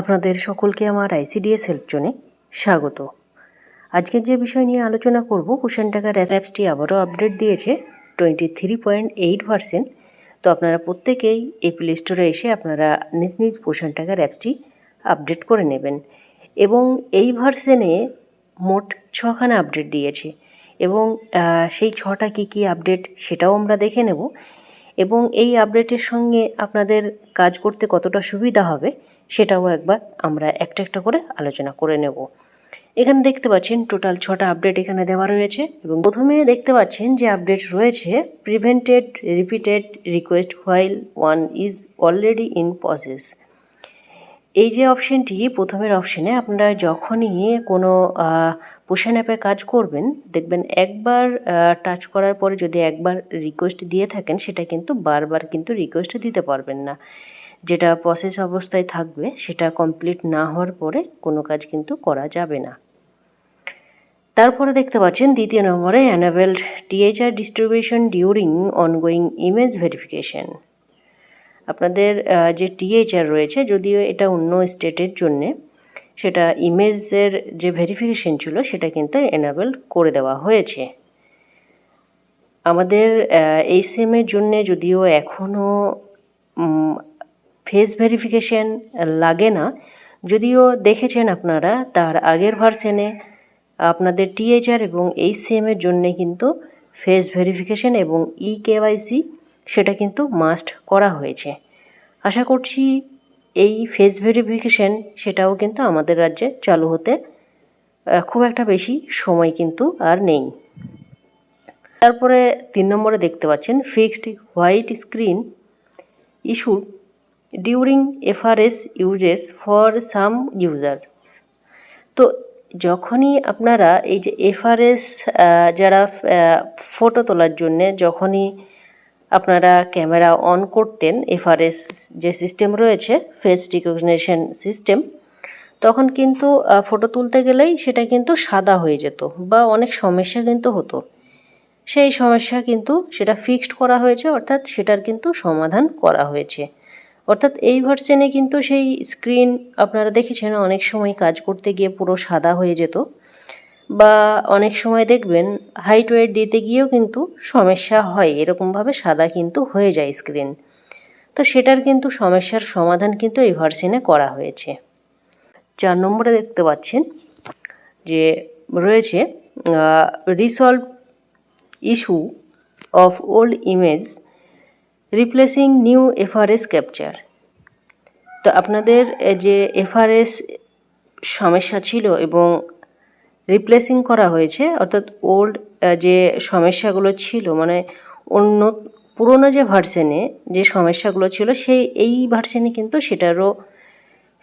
আপনাদের সকলকে আমার আইসিডিএস হেল্প জোনে স্বাগত। আজকের যে বিষয় নিয়ে আলোচনা করব, কুশন টাকার অ্যাপসটি আবারও আপডেট দিয়েছে twenty three point eight percent তো আপনারা প্রত্যেকেই এই প্লে স্টোরে এসে আপনারা নিজ নিজ পোষণ টাকার অ্যাপসটি আপডেট করে নেবেন। এবং এই ভার্সেনে মোট ছখানা আপডেট দিয়েছে। এবং সেই ছটা কী কী আপডেট সেটাও আমরা দেখে নেব। এবং এই আপডেটের সঙ্গে আপনাদের কাজ করতে কতটা সুবিধা হবে, সেটাও একবার আমরা একটা একটা করে আলোচনা করে নেব। এখানে দেখতে পাচ্ছেন টোটাল ছটা আপডেট এখানে দেওয়া রয়েছে এবং প্রথমে দেখতে পাচ্ছেন যে আপডেট রয়েছে prevented repeated request while one is already in process এই যে অপশনটি প্রথমের অপশনে আপনারা যখনই কোনো পোষণ অ্যাপে কাজ করবেন, দেখবেন একবার টাচ করার পরে যদি একবার রিকোয়েস্ট দিয়ে থাকেন, সেটা কিন্তু বারবার কিন্তু রিকোয়েস্ট দিতে পারবেন না। যেটা প্রসেস অবস্থায় থাকবে, সেটা কমপ্লিট না হওয়ার পরে কোনো কাজ কিন্তু করা যাবে না। তারপরে দেখতে পাচ্ছেন, দ্বিতীয় নম্বরে enabled THR distribution during ongoing image verification আপনাদের যে টিএইচআর রয়েছে, যদিও এটা অন্য স্টেটের জন্যে, সেটা ইমেজের যে ভেরিফিকেশন ছিল, সেটা কিন্তু এনাবেল করে দেওয়া হয়েছে। আমাদের এই সিমের জন্য যদিও এখনও ফেস ভেরিফিকেশন লাগে না, যদিও দেখেছেন আপনারা, তার আগের ভার্সনে আপনাদের টিএইচআর এবং এই সিএমের জন্যে কিন্তু ফেস ভেরিফিকেশন এবং ই কেওয়াইসি সেটা কিন্তু মাস্ট করা হয়েছে। আশা করছি এই ফেস ভেরিফিকেশন সেটাও কিন্তু আমাদের রাজ্যে চালু হতে খুব একটা বেশি সময় কিন্তু আর নেই। তারপরে তিন নম্বরে দেখতে পাচ্ছেন fixed white screen issue during FRS usages for some user তো যখনই আপনারা এই যে এফআরএস যারা ফটো তোলার জন্যে যখনই আপনারা ক্যামেরা অন করতেন এফআরএস যে সিস্টেম রয়েছে ফেস রিকগনিশন সিস্টেম তখন কিন্তু ফটো তুলতে গেলেই সেটা কিন্তু সাদা হয়ে যেত বা অনেক সমস্যা কিন্তু হতো। সেই সমস্যা কিন্তু সেটা ফিক্সড করা হয়েছে, অর্থাৎ সেটার কিন্তু সমাধান করা হয়েছে। অর্থাৎ এই ভার্সেনে কিন্তু সেই স্ক্রিন আপনারা দেখেছেন, অনেক সময় কাজ করতে গিয়ে পুরো সাদা হয়ে যেত। বা অনেক সময় দেখবেন হাইট ওয়েট দিতে গিয়েও কিন্তু সমস্যা হয়। এরকমভাবে সাদা কিন্তু হয়ে যায় স্ক্রিন তো সেটার কিন্তু সমস্যার সমাধান কিন্তু এই ভার্সনে করা হয়েছে। চার নম্বরে দেখতে পাচ্ছেন যে রয়েছে resolve issue of old image replacing new FRS capture তো আপনাদের যে এফআরএস সমস্যা ছিল এবং রিপ্লেসিং করা হয়েছে, অর্থাৎ ওল্ড যে সমস্যাগুলো ছিল মানে অন্য পুরনো যে ভার্সনে যে সমস্যাগুলো ছিল, সেই, এই ভার্সনে কিন্তু সেটারও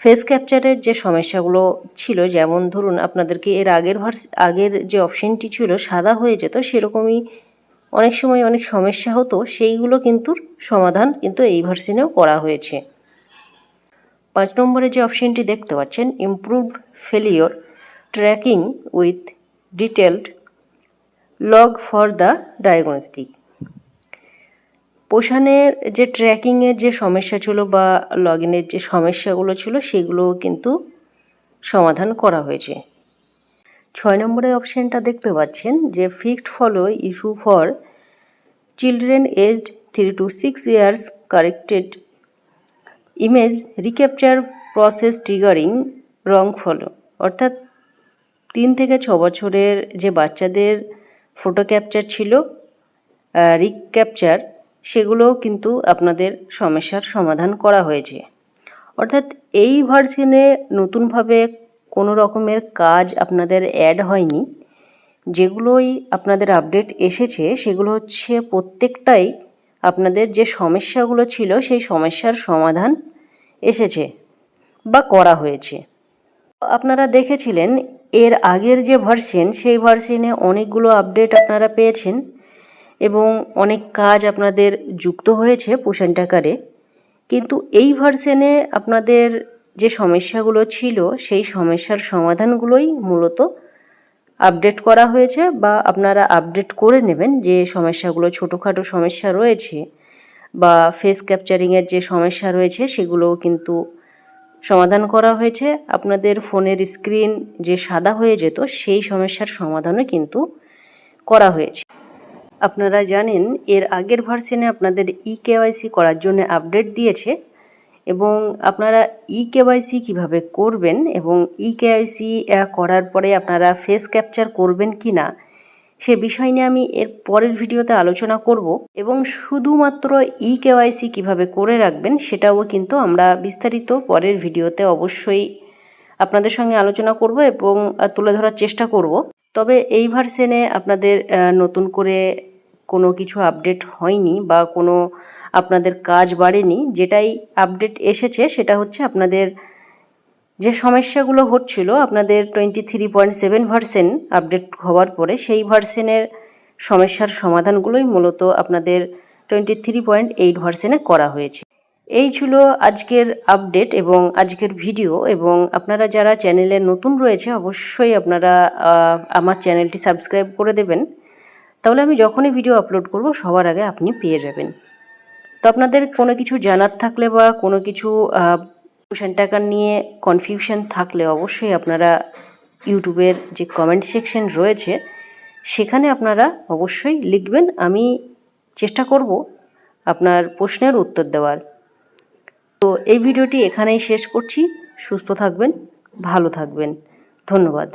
ফেস ক্যাপচারের যে সমস্যাগুলো ছিল, যেমন ধরুন আপনাদেরকে এর আগের ভার্স আগের যে অপশনটি ছিল, সাদা হয়ে যেত, সেরকমই অনেক সময় অনেক সমস্যা হতো, সেইগুলো কিন্তু সমাধান কিন্তু এই ভার্সনেও করা হয়েছে। পাঁচ নম্বরে যে অপশনটি দেখতে পাচ্ছেন improve failure tracking with detailed log for the diagnostic পোষণের যে ট্র্যাকিংয়ের যে সমস্যা ছিল বা লগ ইনের যে সমস্যাগুলো ছিল সেগুলো কিন্তু সমাধান করা হয়েছে। ছয় নম্বরের অপশানটা দেখতে পাচ্ছেন যে fixed follow issue for children aged three to six years corrected image recapture process triggering wrong follow অর্থাৎ তিন থেকে ছ বছরের যে বাচ্চাদের ফটো ক্যাপচার ছিল রিক ক্যাপচার, সেগুলোও কিন্তু আপনাদের সমস্যার সমাধান করা হয়েছে। অর্থাৎ এই ভার্সনে নতুনভাবে কোনো রকমের কাজ আপনাদের অ্যাড হয়নি। যেগুলোই আপনাদের আপডেট এসেছে, সেগুলো হচ্ছে প্রত্যেকটাই আপনাদের যে সমস্যাগুলো ছিল, সেই সমস্যার সমাধান এসেছে বা করা হয়েছে। আপনারা দেখেছিলেন এর আগের যে ভার্সন সেই ভার্সনে অনেকগুলো আপডেট আপনারা পেয়েছেন এবং অনেক কাজ আপনাদের যুক্ত হয়েছে পোষণ টাকারে। কিন্তু এই ভার্সনে আপনাদের যে সমস্যাগুলো ছিল, সেই সমস্যার সমাধানগুলোই মূলত আপডেট করা হয়েছে বা আপনারা আপডেট করে নেবেন যে সমস্যাগুলো, ছোটোখাটো সমস্যা রয়েছে বা ফেস ক্যাপচারিংয়ের যে সমস্যা রয়েছে, সেগুলোও কিন্তু সমাধান করা হয়েছে। আপনাদের ফোনের স্ক্রিন যে সাদা হয়ে যেত, সেই সমস্যার সমাধানও কিন্তু করা হয়েছে। আপনারা জানেন, এর আগের ভার্সনে আপনাদের ই কেওয়াইসি করার জন্য আপডেট দিয়েছে এবং আপনারা ই কেওয়াইসি কীভাবে করবেন এবং ই কেওয়াইসি করার পরে আপনারা ফেস ক্যাপচার করবেন কি না সে বিষয় নিয়ে আমি এর পরের ভিডিওতে আলোচনা করব এবং শুধুমাত্র ই কেওয়াইসি কীভাবে করে রাখবেন সেটাও কিন্তু আমরা বিস্তারিত পরের ভিডিওতে অবশ্যই আপনাদের সঙ্গে আলোচনা করব এবং তুলে ধরার চেষ্টা করব। তবে এই ভার্সেনে আপনাদের নতুন করে কোনো কিছু আপডেট হয়নি বা কোনো আপনাদের কাজ বাড়েনি, যেটাই আপডেট এসেছে সেটা হচ্ছে আপনাদের যে সমস্যাগুলো হচ্ছিল, আপনাদের twenty three point seven version update হওয়ার পরে সেই ভার্সেনের সমস্যার সমাধানগুলোই মূলত আপনাদের টোয়েন্টি থ্রি পয়েন্ট এইট ভার্সেনে করা হয়েছে। এই ছিল আজকের আপডেট এবং আজকের ভিডিও এবং আপনারা যারা চ্যানেলে নতুন রয়েছে, অবশ্যই আপনারা আমার চ্যানেলটি সাবস্ক্রাইব করে দেবেন। তাহলে আমি যখনই ভিডিও আপলোড করব, সবার আগে আপনি পেয়ে যাবেন। তো আপনাদের কোনো কিছু জানার থাকলে বা কোনো কিছু কুশন টাকা নিয়ে কনফিউশন থাকলে অবশ্যই আপনারা ইউটিউবের যে কমেন্ট সেকশন রয়েছে, সেখানে আপনারা অবশ্যই লিখবেন। আমি চেষ্টা করব আপনার প্রশ্নের উত্তর দেওয়ার। তো এই ভিডিওটি এখানেই শেষ করছি। সুস্থ থাকবেন, ভালো থাকবেন। ধন্যবাদ।